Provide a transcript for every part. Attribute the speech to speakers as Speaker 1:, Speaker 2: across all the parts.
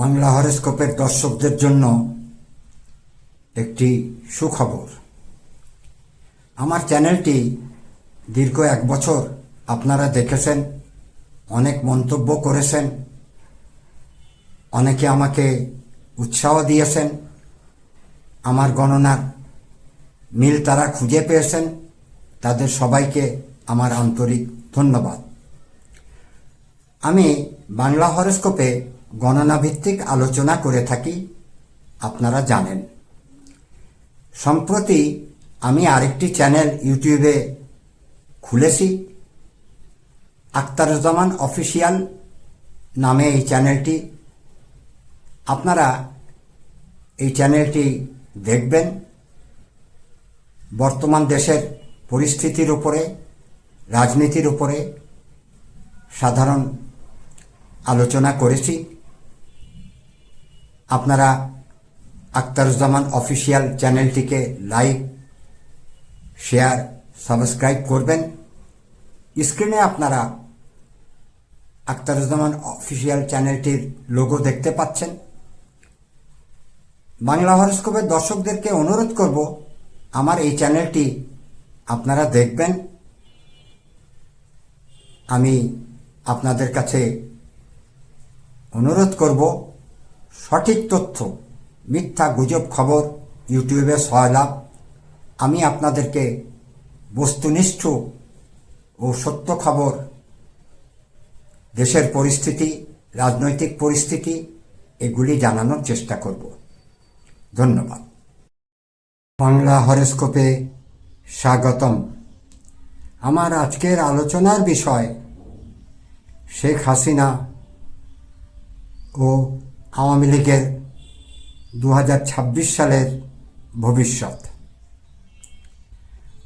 Speaker 1: বাংলা হরস্কোপের দর্শকদের জন্য একটি সুখবর। আমার চ্যানেলটি দীর্ঘ এক বছর আপনারা দেখেছেন, অনেক মন্তব্য করেছেন, অনেকে আমাকে উৎসাহ দিয়েছেন, আমার গণনার মিল তারা খুঁজে পেয়েছেন, তাদের সবাইকে আমার আন্তরিক ধন্যবাদ। আমি বাংলা হরস্কোপে গণনা ভিত্তিক আলোচনা করে থাকি, আপনারা জানেন। সম্প্রতি আমি আরেকটি চ্যানেল ইউটিউবে খুলেছি আক্তারুজ্জামান অফিসিয়াল নামে এই চ্যানেলটি। আপনারা এই চ্যানেলটি দেখবেন। বর্তমান দেশের পরিস্থিতির উপরে, রাজনীতির উপরে সাধারণ আলোচনা করেছি। আপনারা আক্তারুজ্জামান অফিসিয়াল চ্যানেলটিকে লাইক, শেয়ার, সাবস্ক্রাইব করবেন। স্ক্রিনে আপনারা আক্তারুজ্জামান অফিসিয়াল চ্যানেলটির লোগো দেখতে পাচ্ছেন। বাংলা হরস্কোপের দর্শকদেরকে অনুরোধ করব, আমার এই চ্যানেলটি আপনারা দেখবেন। আমি আপনাদের কাছে অনুরোধ করব সঠিক তথ্য, মিথ্যা গুজব খবর, ইউটিউবে সয়লাভ আমি আপনাদেরকে বস্তুনিষ্ঠ ও সত্য খবর, দেশের পরিস্থিতি, রাজনৈতিক পরিস্থিতি এগুলি জানানোর চেষ্টা করব। ধন্যবাদ। বাংলা হরস্কোপে স্বাগতম। আমার আজকের আলোচনার বিষয় শেখ হাসিনা ও আওয়ামী লীগের দু হাজার ছাব্বিশ সালের ভবিষ্যৎ।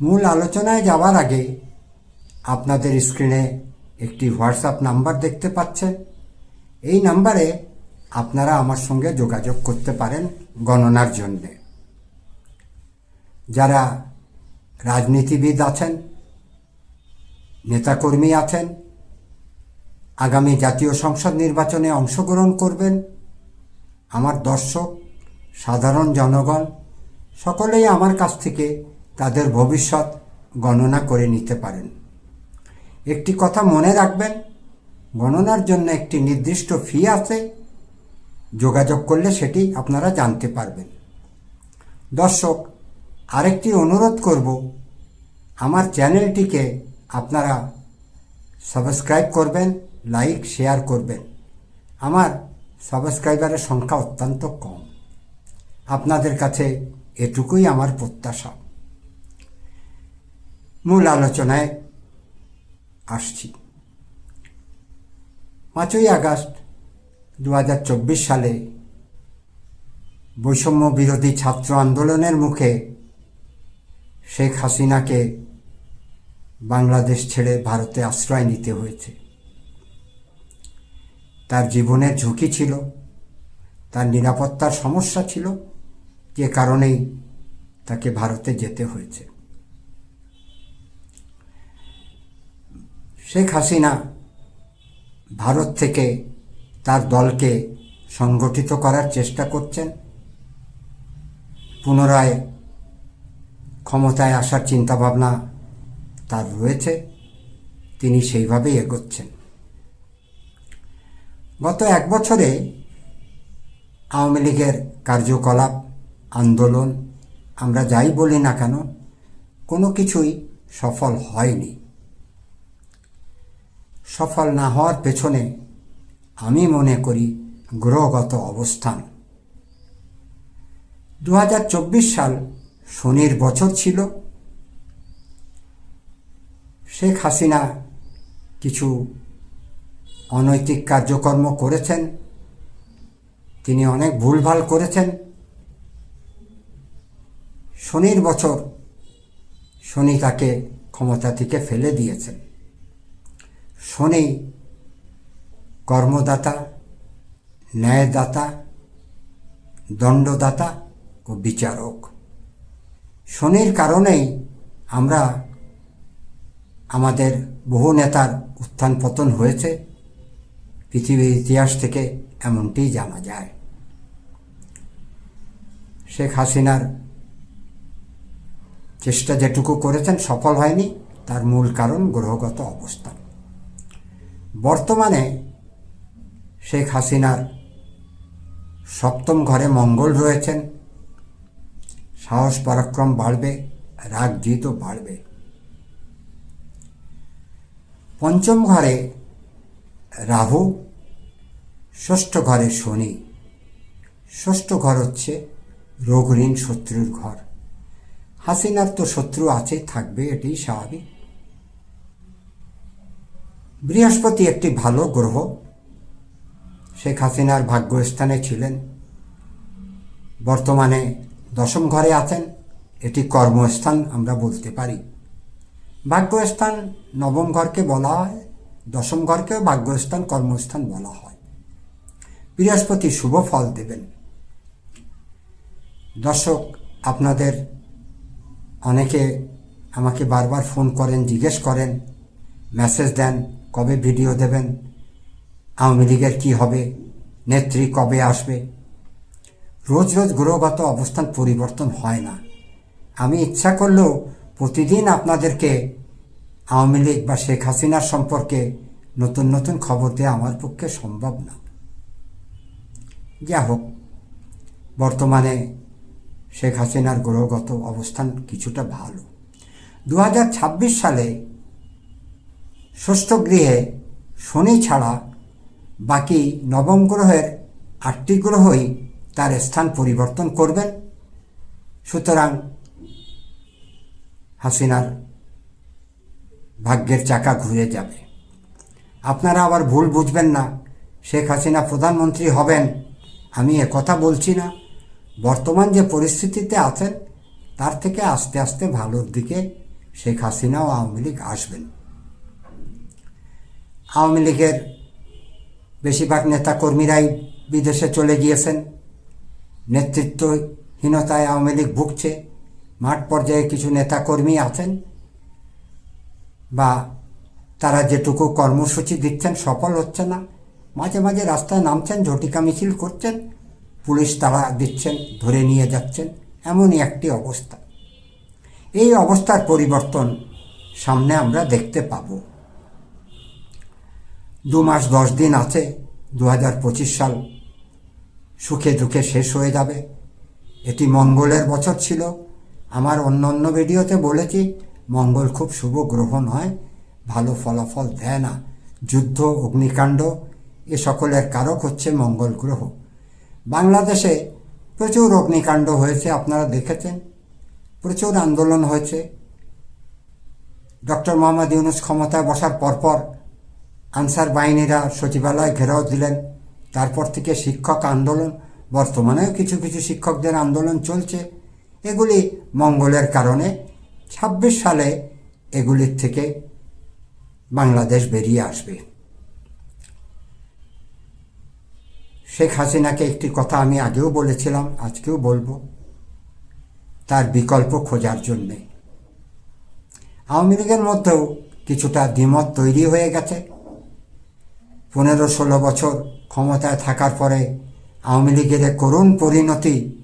Speaker 1: মূল আলোচনায় যাওয়ার আগে আপনাদের স্ক্রিনে একটি হোয়াটসঅ্যাপ নাম্বার দেখতে পাচ্ছেন। এই নাম্বারে আপনারা আমার সঙ্গে যোগাযোগ করতে পারেন গণনার জন্যে। যারা রাজনীতিবিদ আছেন, নেতাকর্মী আছেন, আগামী জাতীয় সংসদ নির্বাচনে অংশগ্রহণ করবেন আমার দর্শক, সাধারণ জনগণ, সকলেই আমার কাছ থেকে তাদের ভবিষ্যৎ গণনা করে নিতে পারেন। একটি কথা মনে রাখবেন, গণনার জন্য একটি নির্দিষ্ট ফি আছে, যোগাযোগ করলে সেটি আপনারা জানতে পারবেন। দর্শক, আরেকটি অনুরোধ করব, আমার চ্যানেলটিকে আপনারা সাবস্ক্রাইব করবেন, লাইক, শেয়ার করবেন। আমার সাবস্ক্রাইবারের সংখ্যা অত্যন্ত কম। আপনাদের কাছে এটুকুই আমার প্রত্যাশা। মূল আলোচনায় আসছি। পাঁচই আগস্ট দু হাজার চব্বিশ সালে বৈষম্য বিরোধী ছাত্র আন্দোলনের মুখে শেখ হাসিনাকে বাংলাদেশ ছেড়ে ভারতে আশ্রয় নিতে হয়েছে। তার জীবনের ঝুঁকি ছিল, তার নিরাপত্তার সমস্যা ছিল, যে কারণেই তাকে ভারতে যেতে হয়েছে। শেখ হাসিনা ভারত থেকে তার দলকে সংগঠিত করার চেষ্টা করছেন। পুনরায় ক্ষমতায় আসার চিন্তাভাবনা তার রয়েছে। তিনি সেইভাবেই এগোচ্ছেন। গত এক বছরে আওয়ামী লীগের কার্যকলাপ, আন্দোলন, আমরা যাই বলি না কেন, কোনো কিছুই সফল হয়নি। সফল না হওয়ার পেছনে আমি মনে করি গ্রহগত অবস্থান। দু হাজার চব্বিশ সাল শনির বছর ছিল। শেখ হাসিনা কিছু অনৈতিক কার্যকর্ম করেছেন। তিনি অনেক ভুলভাল করেছেন। শনির বছর শনি তাকে ক্ষমতা থেকে ফেলে দিয়েছেন। শনি কর্মদাতা, ন্যায়দাতা, দণ্ডদাতা ও বিচারক। শনির কারণেই আমরা আমাদের বহু নেতার উত্থান পতন হয়েছে। পৃথিবীর ইতিহাস থেকে এমনটিই জানা যায়। শেখ হাসিনার চেষ্টা যেটুকু করেছেন সফল হয়নি, তার মূল কারণ গ্রহগত অবস্থান বর্তমানে শেখ হাসিনার সপ্তম ঘরে মঙ্গল রয়েছেন, সাহস পরাক্রম বাড়বে রাগ জিতও বাড়বে। পঞ্চম ঘরে রাহু, ষষ্ঠ ঘরে শনি, ষষ্ঠ ঘর হচ্ছে রোগ ঋণ শত্রুর ঘর। হাসিনার তো শত্রু আছেই থাকবে এটি স্বাভাবিক। বৃহস্পতি একটি ভালো গ্রহ। শেখ হাসিনার ভাগ্যস্থানে ছিলেন। বর্তমানে দশম ঘরে আছেন। এটি কর্মস্থান আমরা বলতে পারি। ভাগ্যস্থান নবম ঘরকে বলা হয় দশম ঘরকেও ভাগ্যস্থান কর্মস্থান বলা হয়। বৃহস্পতি শুভ ফল দেবেন। দর্শক, আপনাদের অনেকে আমাকে বারবার ফোন করেন, জিজ্ঞেস করেন, মেসেজ দেন, কবে ভিডিও দেবেন, আওয়ামী লীগের কী হবে, নেত্রী কবে আসবে। রোজ রোজ গ্রহগত অবস্থান পরিবর্তন হয় না। আমি ইচ্ছা করলেও প্রতিদিন আপনাদেরকে আওয়ামী লীগ বা শেখ হাসিনার সম্পর্কে নতুন নতুন খবর দেওয়া আমার পক্ষে সম্ভব না। যা হোক, বর্তমানে শেখ হাসিনার গ্রহগত অবস্থান কিছুটা ভালো। দু হাজার ছাব্বিশ সালে ষষ্ঠ গৃহে শনি ছাড়া বাকি নবম গ্রহের আটটি গ্রহই তার স্থান পরিবর্তন করবেন। সুতরাং হাসিনার ভাগ্যের চাকা ঘুরে যাবে। আপনারা আবার ভুল বুঝবেন না। শেখ হাসিনা প্রধানমন্ত্রী হবেন। আমি কথা বলছি না। বর্তমান যে পরিস্থিতিতে আছেন, তার থেকে আস্তে আস্তে ভালোর দিকে শেখ হাসিনা ও আওয়ামী লীগ আসবেন। আওয়ামী লীগের বেশিরভাগ নেতাকর্মীরাই বিদেশে চলে গিয়েছেন। নেতৃত্বহীনতায় আওয়ামী লীগ ভুগছে। মাঠ পর্যায়ে কিছু নেতাকর্মী আছেন। বা তারা যেটুকু কর্মসূচি দিচ্ছেন সফল হচ্ছে না। মাঝে মাঝে রাস্তায় নামছেন, ঝটিকা মিছিল করছেন, পুলিশ তারা দিচ্ছেন, ধরে নিয়ে যাচ্ছেন। এমনই একটি অবস্থা। এই অবস্থার পরিবর্তন সামনে আমরা দেখতে পাব। দু মাস দশ দিন আছে দু হাজার পঁচিশ সাল। সুখে দুঃখে শেষ হয়ে যাবে। এটি মঙ্গলের বছর ছিল। আমার অন্য অন্য ভিডিওতে বলেছি মঙ্গল খুব শুভ গ্রহ নয় ভালো ফলাফল দেয় না। যুদ্ধ, অগ্নিকাণ্ড, এ সকলের কারক হচ্ছে মঙ্গল গ্রহ। বাংলাদেশে প্রচুর অগ্নিকাণ্ড হয়েছে, আপনারা দেখেছেন। প্রচুর আন্দোলন হয়েছে। ডক্টর মোহাম্মদ ইউনুস ক্ষমতায় বসার পরপর আনসার বাহিনীরা সচিবালয় ঘেরাও দিলেন। তারপর থেকে শিক্ষক আন্দোলন, বর্তমানেও কিছু কিছু শিক্ষকদের আন্দোলন চলছে। এগুলি মঙ্গলের কারণে ছাব্বিশ সালে এগুলির থেকে বাংলাদেশ বেরিয়ে আসবে। শেখ হাসিনাকে একটি কথা আমি আগেও বলেছিলাম, আজকেও বলব। তার বিকল্প খোঁজার জন্যে। আওয়ামী লীগের মধ্যেও কিছুটা দ্বিমত তৈরি হয়ে গেছে। পনেরো ষোলো বছর ক্ষমতায় থাকার পরে আওয়ামী লীগের করুণ পরিণতি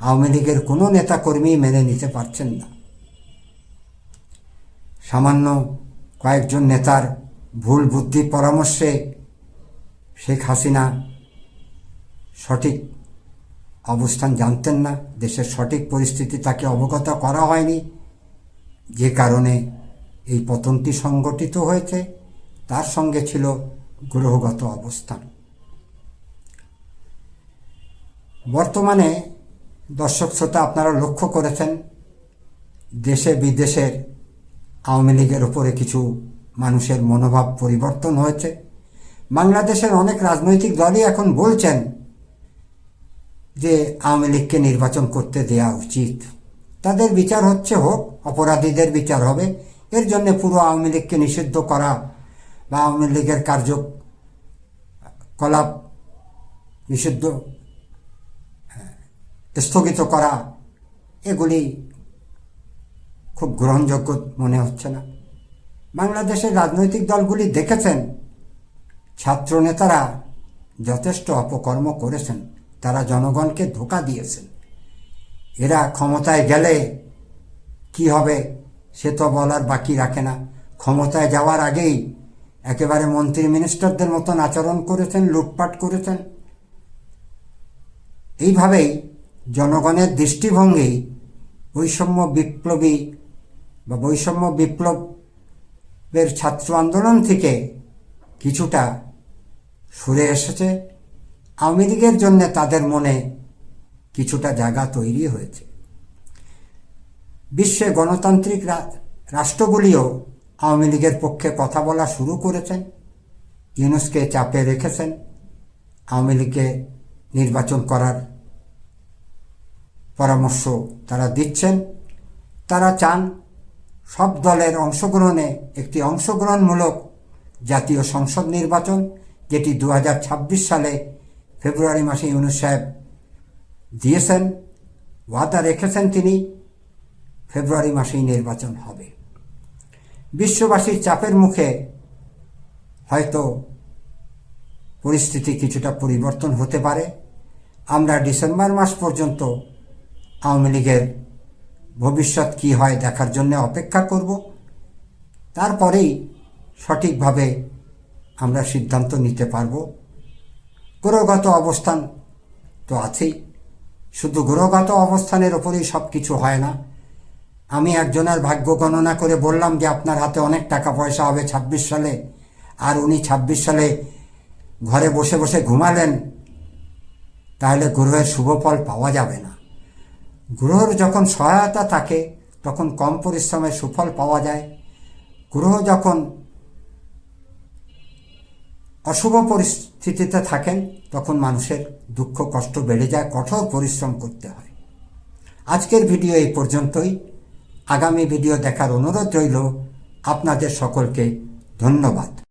Speaker 1: আওয়ামী লীগের কোনো নেতাকর্মী মেনে নিতে পারছেন না। সামান্য কয়েকজন নেতার ভুল বুদ্ধি পরামর্শে শেখ হাসিনা সঠিক অবস্থান জানতেন না, দেশের সঠিক পরিস্থিতি তাকে অবগত করা হয়নি। যে কারণে এই পতনটি সংগঠিত হয়েছে, তার সঙ্গে ছিল গ্রহগত অবস্থান। বর্তমানে দর্শক শ্রোতা আপনারা লক্ষ্য করেছেন, দেশে বিদেশের আওয়ামী লীগের উপরে কিছু মানুষের মনোভাব পরিবর্তন হয়েছে। বাংলাদেশের অনেক রাজনৈতিক দলই এখন বলছেন যে আওয়ামী লীগকে নির্বাচন করতে দেওয়া উচিত। তাদের বিচার হচ্ছে হোক, অপরাধীদের বিচার হবে। এর জন্য পুরো আওয়ামী লীগকে নিষিদ্ধ করা বা আওয়ামী লীগের কার্যকলাপ নিষিদ্ধ স্থগিত করা, এগুলি খুব গ্রহণযোগ্য মনে হচ্ছে না। বাংলাদেশের রাজনৈতিক দলগুলি দেখেছেন, ছাত্রনেতারা যথেষ্ট অপকর্ম করেছেন, তারা জনগণকে ধোকা দিয়েছেন। এরা ক্ষমতায় গেলে কি হবে সে তো বলার বাকি রাখে না। ক্ষমতায় যাওয়ার আগেই একেবারে মন্ত্রী মিনিস্টারদের মতন আচরণ করেছেন, লুটপাট করেছেন। এইভাবেই জনগণের দৃষ্টিভঙ্গি বৈষম্য বিপ্লবী বা বৈষম্য বিপ্লবের ছাত্র আন্দোলন থেকে কিছুটা সরে এসেছে। আওয়ামী লীগের জন্য তাদের মনে কিছুটা জায়গা তৈরি হয়েছে। বিশ্বে গণতান্ত্রিক রাষ্ট্রগুলিও আওয়ামী লীগের পক্ষে কথা বলা শুরু করেছেন ইউনুসকে চাপে রেখেছেন। আওয়ামী লীগকে নির্বাচন করার পরামর্শ তারা দিচ্ছেন। তারা চান সব দলের অংশগ্রহণে একটি অংশগ্রহণমূলক জাতীয় সংসদ নির্বাচন, যেটি দু হাজার ছাব্বিশ সালে ফেব্রুয়ারি মাসে ইউনুস সাহেব দিয়েছেন, ওয়াদা রেখেছেন তিনি, ফেব্রুয়ারি মাসেই নির্বাচন হবে। বিশ্ববাসীর চাপের মুখে হয়তো পরিস্থিতি কিছুটা পরিবর্তন হতে পারে। আমরা ডিসেম্বর মাস পর্যন্ত আওয়ামী লীগের ভবিষ্যৎ কী হয় দেখার জন্য অপেক্ষা করব। তারপরেই সঠিকভাবে আমরা সিদ্ধান্ত নিতে পারব। গ্রহগত অবস্থান তো আছেই। শুধু গ্রহগত অবস্থানের ওপরেই সব কিছু হয় না। আমি একজনের ভাগ্য গণনা করে বললাম যে আপনার হাতে অনেক টাকা পয়সা হবে ছাব্বিশ সালে। আর উনি ছাব্বিশ সালে ঘরে বসে বসে ঘুমালেন, তাহলে গ্রহের শুভ ফল পাওয়া যাবে না। গ্রহর যখন সহায়তা থাকে, তখন কম পরিশ্রমে সুফল পাওয়া যায়। গ্রহ যখন অশুভ পরিস্থিতিতে থাকেন, তখন মানুষের দুঃখ, কষ্ট বেড়ে যায়, কঠোর পরিশ্রম করতে হয়। আজকের ভিডিও এই পর্যন্তই। আগামী ভিডিও দেখার অনুরোধ রইল, আপনাদের সকলকে ধন্যবাদ।